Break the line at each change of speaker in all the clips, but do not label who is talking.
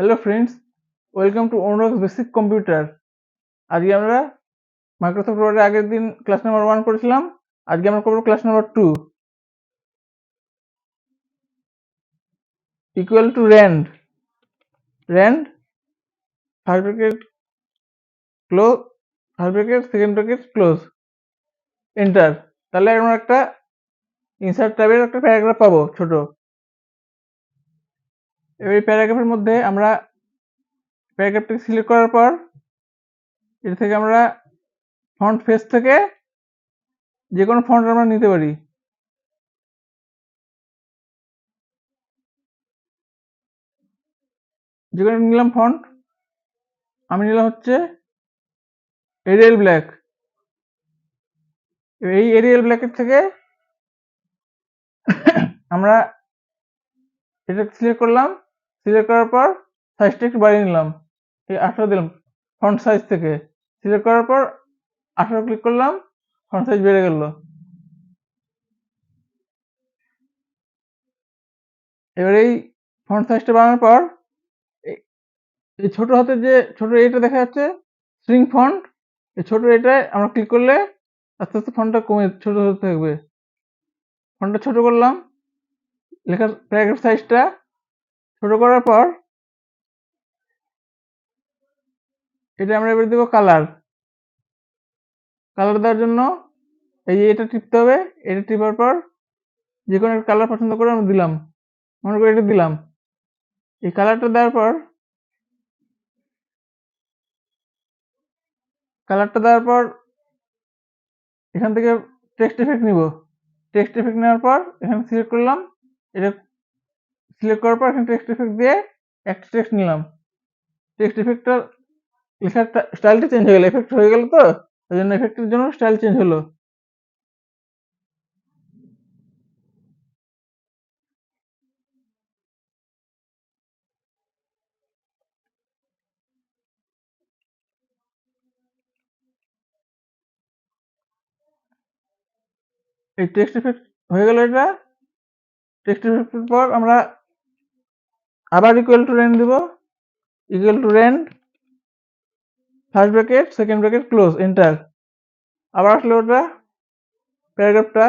Hello friends welcome to Anurag basic computer আজকে আমরা Microsoft ওয়ার্ডের আগের দিন ক্লাস নাম্বার ওয়ান করেছিলাম, আজকে আমরা করব class number two equal to rand rand first bracket close first bracket second bracket close enter তাহলে আমরা একটা ইনসার্ট ট্যাবের একটা প্যারাগ্রাফ পাবো, ছোট। এই প্যারাগ্রাফের মধ্যে আমরা প্যারাগ্রাফটাকে সিলেক্ট করার পর এটা থেকে আমরা ফন্ট ফেস থেকে যে কোনো ফন্ট আমরা নিতে পারি। যে কোনো নিলাম ফন্ট, আমি নিলাম হচ্ছে এরিয়াল ব্ল্যাক এই এরিয়াল ব্ল্যাকের থেকে আমরা এটা সিলেক্ট করলাম সিলেক্ট করার পর সাইজটা একটু বাড়িয়ে নিলাম। এই আঠারো দিলাম ফ্রন্ট সাইজ থেকে। সিলেক্ট করার পর আঠারো ক্লিক করলাম ফ্রন্ট সাইজ বেড়ে গেল। এবার এই ফ্রন্ট সাইজটা বাড়ানোর পর এই ছোট হাতের যে ছোট এটা দেখা যাচ্ছে স্ট্রিং ফন্ট এই ছোট এটায় আমরা ক্লিক করলে আস্তে আস্তে ফন্টটা কমে ছোট হতে থাকবে। ফন্টটা ছোট করলাম, লেখার প্যারাগ্রাফ সাইজটা ছোট করার পর এটা আমরা এবার দেবো কালার কালার দেওয়ার জন্য এই যে এটা টিপতে হবে, এটা টিপার পর যে কোনো একটা কালার পছন্দ করে আমরা দিলাম। মনে করে এটা দিলাম। এই কালারটা দেওয়ার পর কালারটা দেওয়ার পর এখান থেকে টেক্সট এফেক্ট নিব। টেক্সট এফেক্ট নেওয়ার পর এখানে সিলেক্ট করলাম, এটা সিলেক্ট করার পর এখানে টেক্সট এফেক্ট দিয়ে একটা টেক্সট নিলাম। টেক্সট এফেক্টটা লেখার স্টাইলটা চেঞ্জ হয়ে গেল। এফেক্ট হয়ে গেল তো? ওই জন্য এফেক্টের জন্য স্টাইল চেঞ্জ হলো। এই টেক্সট এফেক্ট হয়ে গেল এটা। টেক্সট এফেক্টের পর আমরা আবার ইকুয়াল টু রেন্ড দিব। Equal to rand first bracket second bracket close enter আবার আসলে ওটা প্যারাগ্রাফটা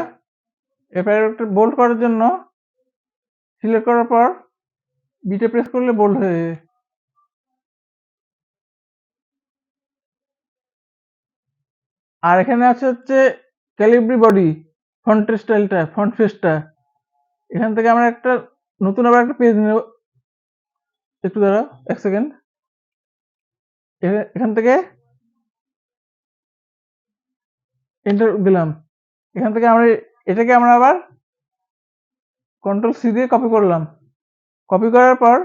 এই প্যারাগ্রাফটা বোল্ড করার জন্য সিলেক্ট করার পর বিটে প্রেস করলে বোল্ড হয়ে যাবে। আর এখানে আছে হচ্ছে ক্যালিব্রি বডি ফন্টের স্টাইলটা ফন্ট ফেসটা এখান থেকে আমরা একটা নতুন আবার একটা পেজ নেব। একটু দাঁড়াও এক সেকেন্ড এখান থেকে এন্টার দিলাম। এখান থেকে আমরা এটাকে আমরা আবার কন্ট্রোল সি দিয়ে কপি করলাম। কপি করার পর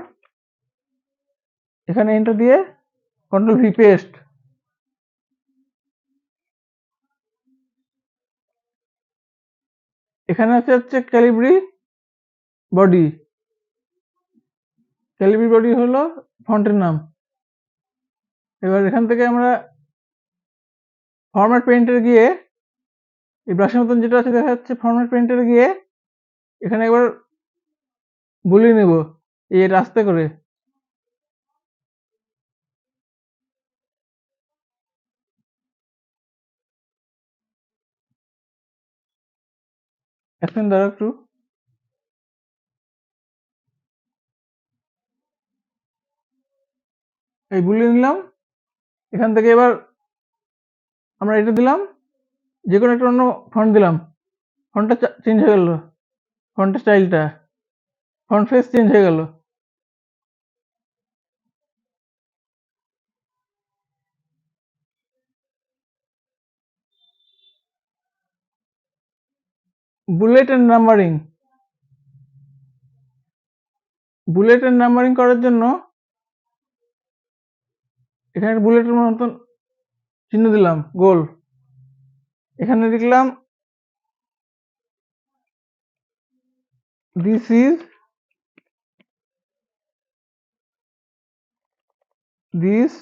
এখানে এন্টার দিয়ে কন্ট্রোল ভি পেস্ট এখানে আছে হচ্ছে ক্যালিব্রি বডি ক্যালিব্রি বডি হলো ফন্টের নাম। এবার এখান থেকে আমরা ফরম্যাট পেন্টার গিয়ে, এই ব্রাশের মতন যেটা আছে দেখা যাচ্ছে ফরম্যাট পেন্টার গিয়ে, এখানে একবার বুলিয়ে নেব, এই রাস্তা করে। এখন দাঁড়া একটু। এই বুলিয়ে নিলাম। এখান থেকে এবার আমরা এটা দিলাম। যে কোনো একটা অন্য ফন্ট দিলাম। ফন্টটা চেঞ্জ হয়ে গেল। ফন্টের স্টাইলটা ফন্ট ফেস চেঞ্জ হয়ে গেল। Bullet and numbering bullet and numbering করার জন্য এখানে বুলেটের মতন চিহ্ন দিলাম, গোল। এখানে লিখলাম this is this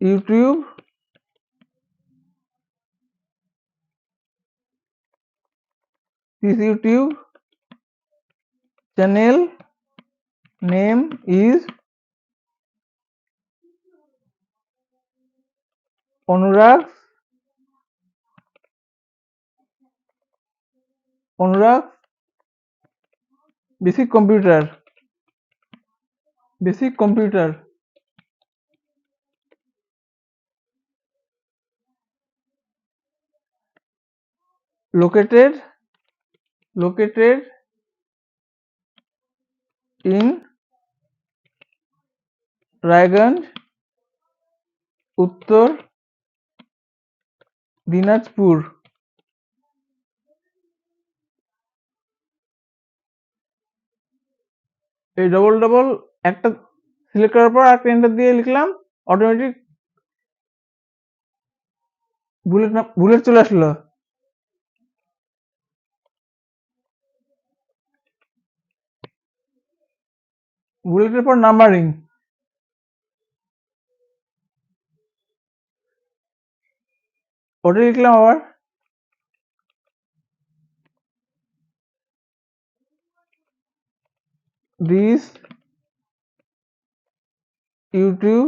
YouTube this YouTube channel name is Anurag Anurag basic computer basic computer located located in Raiganj Uttar Dinajpur. এই ডবল ডবল একটা সিলেক্ট করার পর আর এন্টার দিয়ে লিখলাম অটোমেটিক বুলেট বুলেট চলে আসলো। বুলেটের পর নাম্বারিং ওটা লিখলাম আবার this YouTube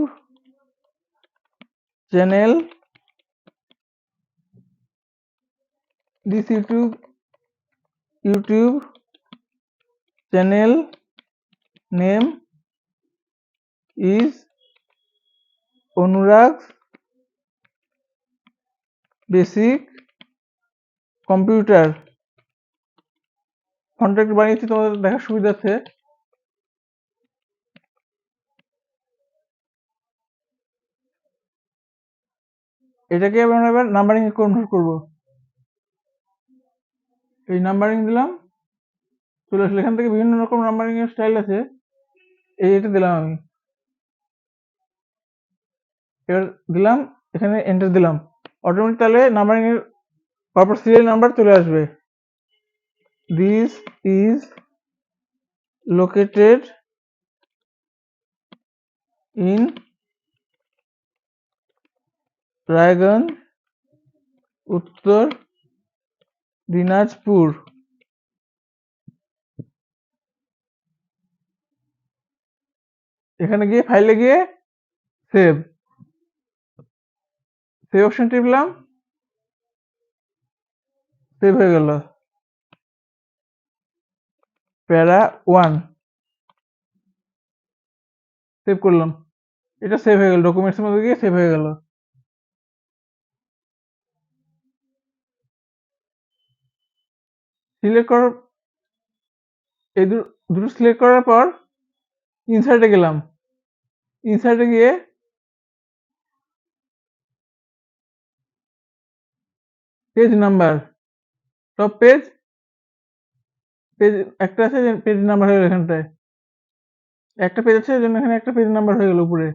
channel this YouTube YouTube channel name is Anurag basic computer. ফন্টটা একটু বানিয়েছি, তোমাদের দেখার সুবিধার্থে এটাকে আমরা এবার নাম্বারিং এ কনভার্ট করব। এই নাম্বারিং দিলাম। চলে আসলে। এখান থেকে বিভিন্ন রকম নাম্বারিং এর স্টাইল আছে। এই এটা দিলাম আমি। এবার দিলাম, এখানে এন্টার দিলাম। অটোমেটিক তাহলে নাম্বারিং এর পরপর সিরিয়াল নাম্বার চলে আসবে। This is located in Raiganj Uttar Dinajpur এখানে গিয়ে ফাইলে গিয়ে সেভ সেভ অপশন টিপলাম সেভ হয়ে গেল। প্যারা ওয়ান। সেভ করলাম। এটা সেভ হয়ে গেল। ডকুমেন্টসের মধ্যে গিয়ে সেভ হয়ে গেল। সিলেক্ট করার এই দুটো সিলেক্ট করার পর ইনসার্টে গেলাম। ইনসার্টে গিয়ে page number top page page একটা আছে পেজ নাম্বার হয়ে গেল এখানটায়। একটা পেজ আছে জন্য এখানে একটা পেজ নাম্বার হয়ে গেল উপরে।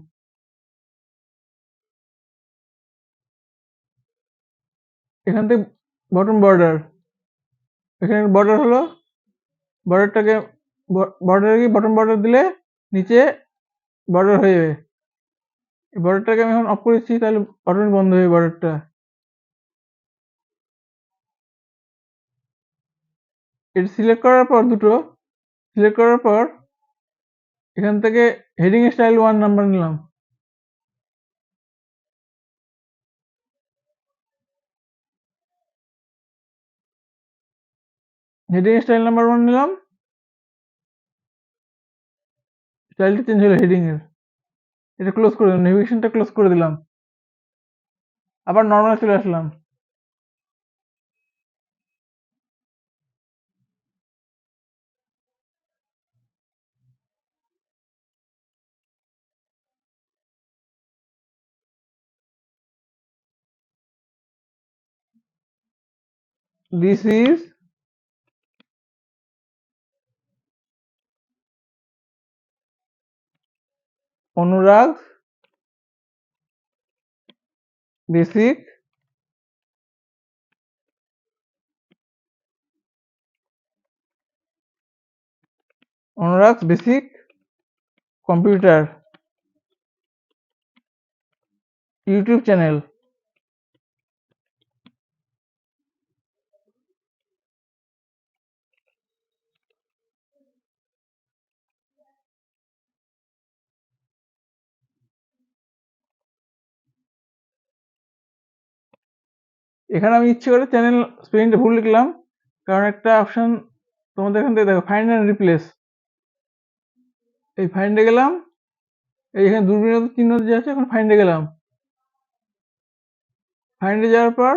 এখান থেকে বটন বর্ডার এখানে বর্ডার হলো বর্ডারটাকে বর্ডারে গিয়ে বটন বর্ডার দিলে নিচে বর্ডার হয়ে যাবে। বর্ডারটাকে আমি এখন অফ করেছি, তাহলে অটোমেটিক বন্ধ হয়ে বর্ডারটা এটা সিলেক্ট করার পর দুটো সিলেক্ট করার পর এখান থেকে হেডিং স্টাইল ওয়ান নাম্বার নিলাম। হেডিং স্টাইল নাম্বার ওয়ান নিলাম। স্টাইলটা চেঞ্জ হলো হেডিং এর। এটা ক্লোজ করে দিলাম নেভিগেশনটা ক্লোজ করে দিলাম। আবার নর্মাল চলে আসলাম। this is Anurag. Basic Anurag basic computer. YouTube channel. এখানে আমি ইচ্ছে করে চ্যানেল স্পেলিংটা ভুল লিখলাম, কারণ একটা অপশন তোমাদের এখান থেকে দেখো ফাইন্ড অ্যান্ড রিপ্লেস এই ফাইন্ডে গেলাম, এই এখানে দূরবীনের চিহ্ন যে আছে, এখন ফাইন্ডে গেলাম। ফাইন্ডে যাওয়ার পর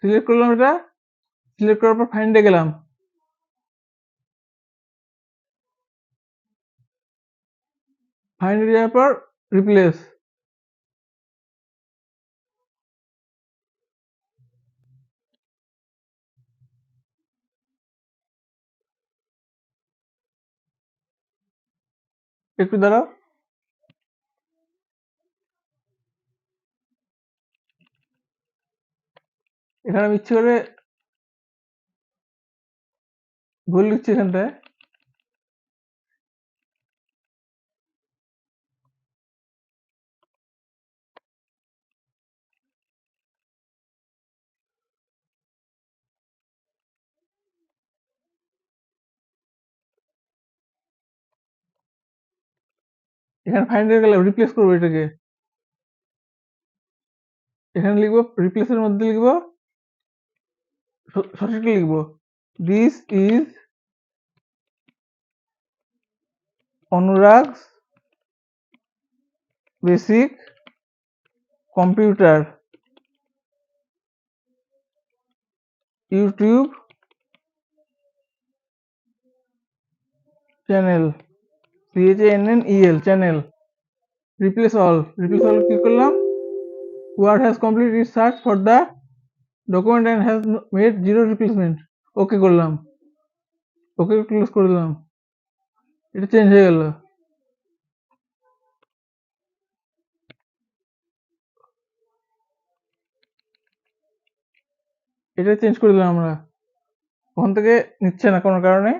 সিলেক্ট করলাম এটা সিলেক্ট করার পর ফাইন্ডে গেলাম। ফাইন্ডে যাওয়ার পর রিপ্লেস একটু দাঁড়াও। এখানে আমি ইচ্ছে করে ভুল লিখছি এখানটায়। এখানে ফাইন্ডে গেলাম রিপ্লেস করব এটাকে। এখানে লিখব রিপ্লেসের মধ্যে লিখব সঠিকটা লিখব। This is Anurag's basic computer YouTube channel CH N N EL channel replace all replace all click করলাম word has complete is search for document and has made zero replacement okay করলাম। ওকে ক্লোজ করে দিলাম এটা change হয়ে গেল। এটা change করে দিলাম আমরা। ওখান থেকে নিচ্ছে না কোনো কারণে।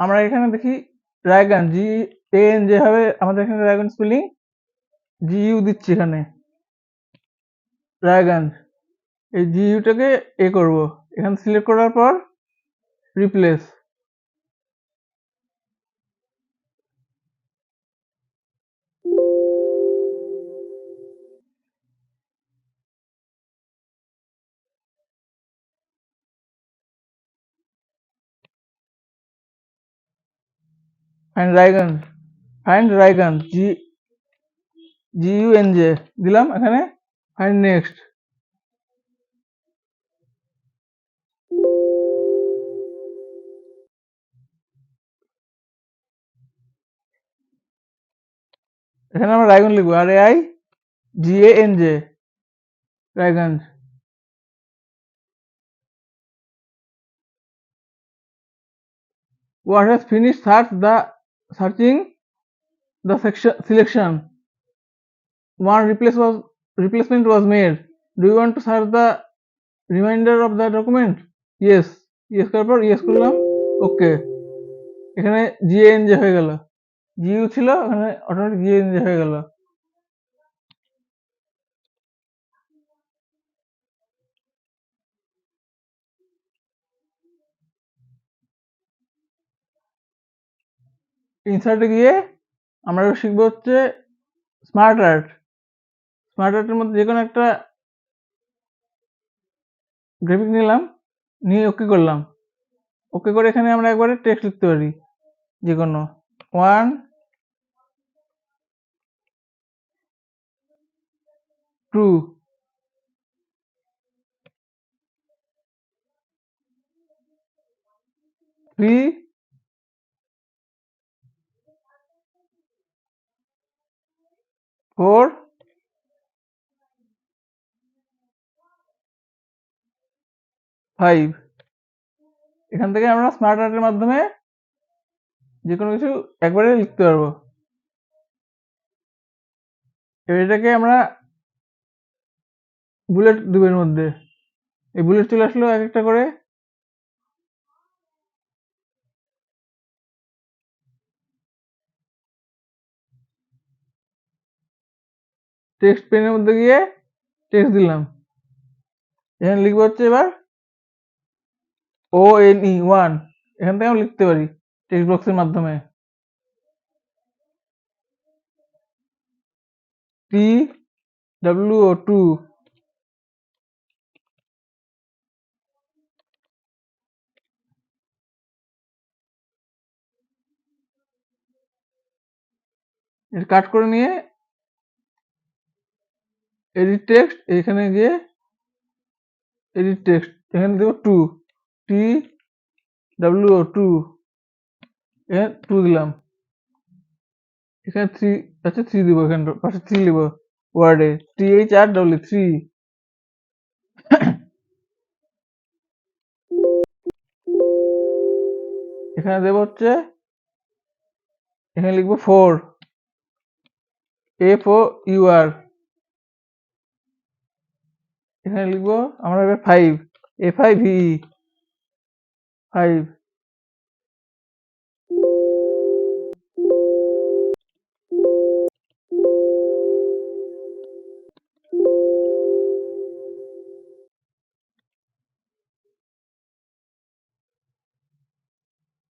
আমরা এখানে দেখি রায়গান জি এন যেভাবে আমাদের এখানে রায়গান স্পেলিং জি ইউ দিচ্ছি এখানে। রায়গঞ্জ এই জি ইউটাকে এ করব। এখানে সিলেক্ট করার পর replace find Raiganj find Raiganj G G U N J দিলাম এখানে? ফাইন্ড নেক্সট এখানে আমরা রায়গঞ্জ লিখব। R A I G N J Raiganj what has finished? Search the searching the section selection one replace was replacement was made do you want to search the remainder of the document yes yes করার পর okay করলাম ওকে এখানে hoye হয়ে গেল GU ছিল automatic automatic je হয়ে গেল ইনসার্টে গিয়ে আমরা শিখব হচ্ছে স্মার্ট আর্ট স্মার্ট আর্টের মধ্যে যে কোনো একটা গ্রাফিক নিলাম, নিয়ে ওকে করলাম। ওকে করে এখানে আমরা একবারে টেক্সট লিখতে পারি যে কোনো one two three four five এখান থেকে আমরা স্মার্ট আর্টের মাধ্যমে যে কোনো কিছু একবারে লিখতে পারব। এবার এটাকে আমরা বুলেট দেবো এর মধ্যে। এই বুলেট চলে আসলো এক একটা করে। টেক্সট পেনের মধ্যে গিয়ে টেক্সট দিলাম। এখানে লিখব হচ্ছে এবার ও এন ই ওয়ান এখান থেকে আমি লিখতে পারি টেক্সট বক্সের মাধ্যমে। টি ডাব্লিউ ও টু কাট করে নিয়ে এডিট টেক্সট এখানে গিয়ে এডিট টেক্সট এখানে দেবো টু টি ডাব্লিউ টু এখানে টু দিলাম। এখানে থ্রি আচ্ছা থ্রি দিব এখানে, পাশে থ্রি দিব ওয়ার্ডে T H R W three এখানে দেবো হচ্ছে, এখানে লিখব four F O U R এখানে লিখব, আমরা এবার five F I V five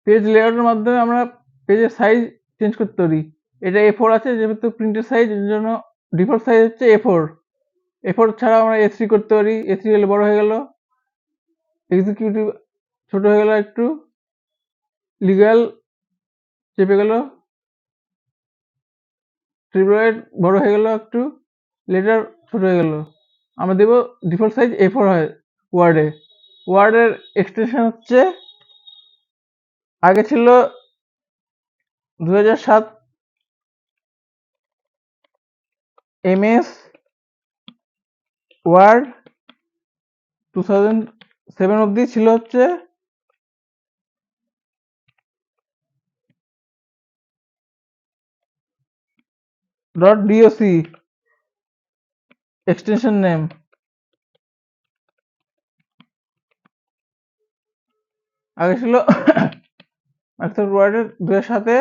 page লেআউটের মাধ্যমে আমরা পেজের সাইজ চেঞ্জ করতে পারি। এটা এ ফোর আছে, যেহেতু প্রিন্টের সাইজ এর জন্য ডিফল্ট সাইজ হচ্ছে এ ফোর এ ফোর ছাড়া আমরা এ থ্রি করতে পারি। এ থ্রি হলে বড় হয়ে গেল। এক্সিকিউটিভ ছোট হয়ে গেল একটু। লিগ্যাল চেপে গেল। ট্রিবুলাইট বড় হয়ে গেল একটু। লেটার ছোট হয়ে গেল। আমরা দেব ডিফল্ট সাইজ এ ফোর হয় ওয়ার্ডে ওয়ার্ডের এক্সটেনশন হচ্ছে আগে ছিল দু হাজার সাত MS word two thousand seven অব্দি ছিল হচ্ছে ডট ডিওসি এক্সটেনশন নেম আগে ছিল মাইক্রোসফট ওয়ার্ডের দু সাথে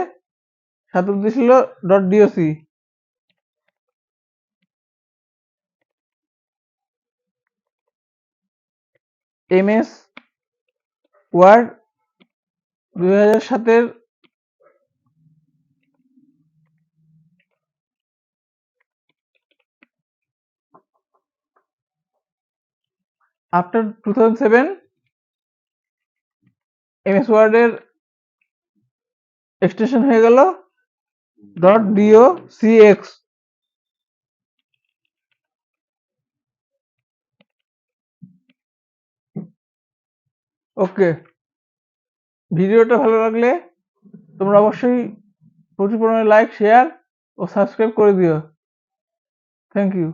সাত অব্দি ছিল ডট ডিওসি এমএস ওয়ার্ড দুই হাজার সাতের after two thousand seven MS ওয়ার্ডের এক্সটেনশন হয়ে গেল ডট ডিও সিএক্স ওকে। ভিডিওটা ভালো লাগলে তোমরা অবশ্যই প্রচুর পরিমাণে লাইক, শেয়ার ও সাবস্ক্রাইব করে দিও। Thank you.